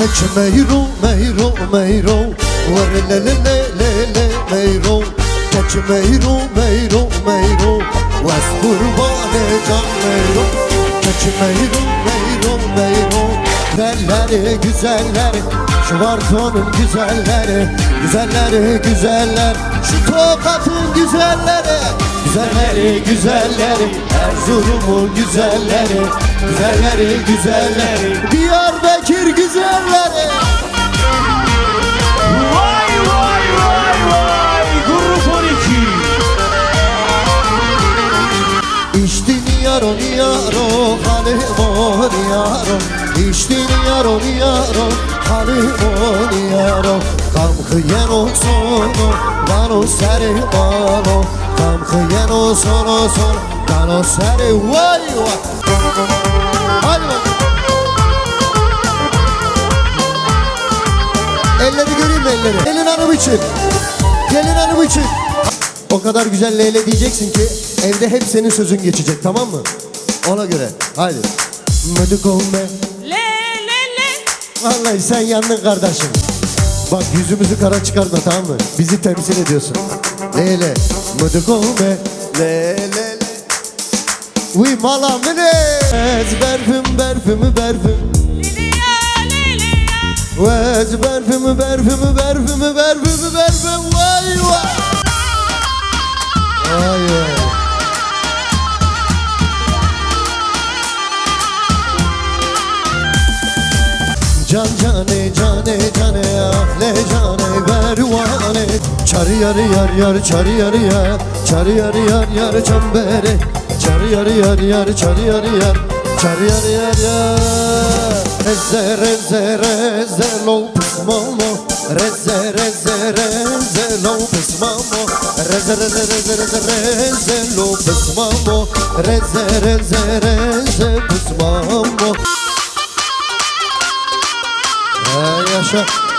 Çek meyru meyru meyru Var le le le le le meyru Çek meyru meyru meyru Vas kurbane can meyru Çek meyru meyru meyru Güzelleri güzelleri Şu Varton'un güzelleri Güzelleri. Güzeller Şu Tokat'ın güzelleri. Güzelleri güzelleri Erzurum'un güzelleri? Güzelleri güzelleri Diyarbakır güzelleri. Vay vay vay vay Grup 12 İştin yaro yaro halimon yaro İştin yaro yaro halimon yaro Kamkıyen sono Dano seri mano Kamkıyen sono son Dano seri vay vay. Hadi bak Elleri göreyim mi elleri? Gelin hanım için. Gelin hanım için. O kadar güzel leyle diyeceksin ki evde hep senin sözün geçecek tamam mı? Ona göre. Haydi. Mıdıkome. Le le le. Vallahi sen yandın kardeşim. Bak yüzümüzü kara çıkartma tamam mı? Bizi temsil ediyorsun. Lele. Mıdıkome. Le le le. Oui malam ne? Berfüm berfüm berfüm. Vez berfümü berfümü berfümü berfümü berfüm vay vay. Vay vay. Can cane cane cane ahle cane bervane Çarı yarı yar yar çarı yarı yar Çarı yarı yar yar çembere Çarı yarı yar yar çarı yarı yar Çarı yarı yar yar Reze reze reze lol pismamo Reze reze reze lol pismamo Reze reze reze reze reze lol pismamo Reze reze reze Ha yaşa